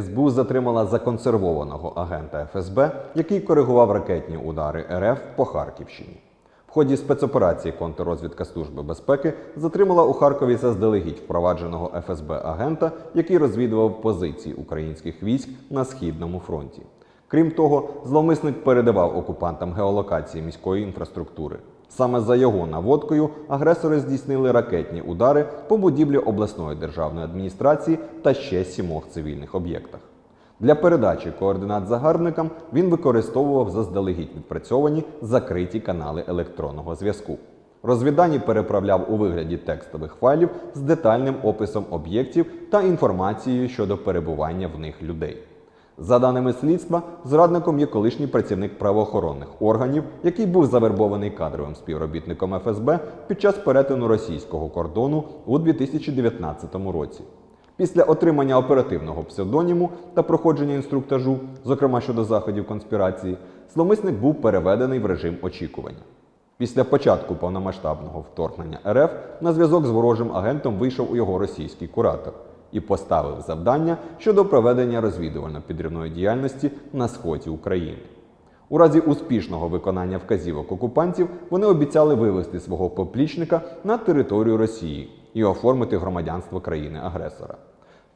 СБУ затримала законсервованого агента ФСБ, який коригував ракетні удари РФ по Харківщині. В ході спецоперації контррозвідка Служби безпеки затримала у Харкові заздалегідь впровадженого ФСБ агента, який розвідував позиції українських військ на східному фронті. Крім того, зловмисник передавав окупантам геолокації міської інфраструктури. Саме за його наводкою агресори здійснили ракетні удари по будівлі обласної державної адміністрації та ще сімох цивільних об'єктах. Для передачі координат загарбникам він використовував заздалегідь відпрацьовані закриті канали електронного зв'язку. Розвідані переправляв у вигляді текстових файлів з детальним описом об'єктів та інформацією щодо перебування в них людей. За даними слідства, зрадником є колишній працівник правоохоронних органів, який був завербований кадровим співробітником ФСБ під час перетину російського кордону у 2019 році. Після отримання оперативного псевдоніму та проходження інструктажу, зокрема щодо заходів конспірації, зловмисник був переведений в режим очікування. Після початку повномасштабного вторгнення РФ на зв'язок з ворожим агентом вийшов у його російський куратор і поставив завдання щодо проведення розвідувально-підривної діяльності на сході України. У разі успішного виконання вказівок окупантів вони обіцяли вивести свого поплічника на територію Росії і оформити громадянство країни-агресора.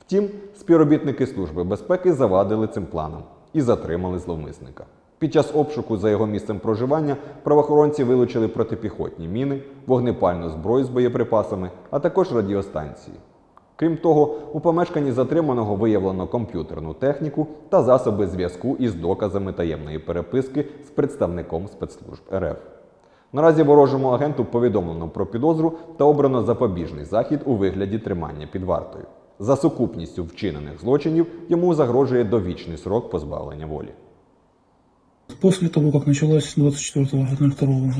Втім, співробітники Служби безпеки завадили цим планам і затримали зловмисника. Під час обшуку за його місцем проживання правоохоронці вилучили протипіхотні міни, вогнепальну зброю з боєприпасами, а також радіостанції. Крім того, у помешканні затриманого виявлено комп'ютерну техніку та засоби зв'язку із доказами таємної переписки з представником спецслужб РФ. Наразі ворожому агенту повідомлено про підозру та обрано запобіжний захід у вигляді тримання під вартою. За сукупністю вчинених злочинів йому загрожує довічний срок позбавлення волі. После того, как началась 24.02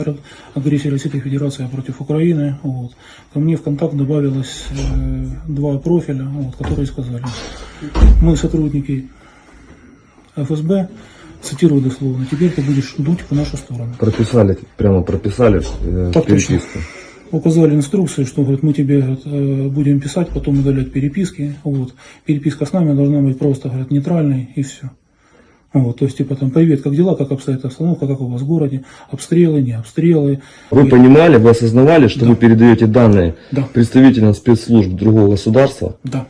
это агрессия Российской Федерации против Украины, вот, ко мне в контакт добавилось э, два профиля, вот, которые сказали, мы сотрудники ФСБ, цитирую дословно, теперь ты будешь дуть в нашу сторону. Прописали, прямо прописали э, Так переписку. Указали инструкции, что говорит, мы тебе говорит, э, будем писать, потом удалять переписки. Вот. Переписка с нами должна быть просто говорит, нейтральной и все. Вот, то есть, типа там, привет, как дела, как обстоит обстановка, как у вас в городе, обстрелы, не обстрелы. Вы понимали, вы осознавали, что Да. вы передаете данные Да. представителям спецслужб другого государства, Да,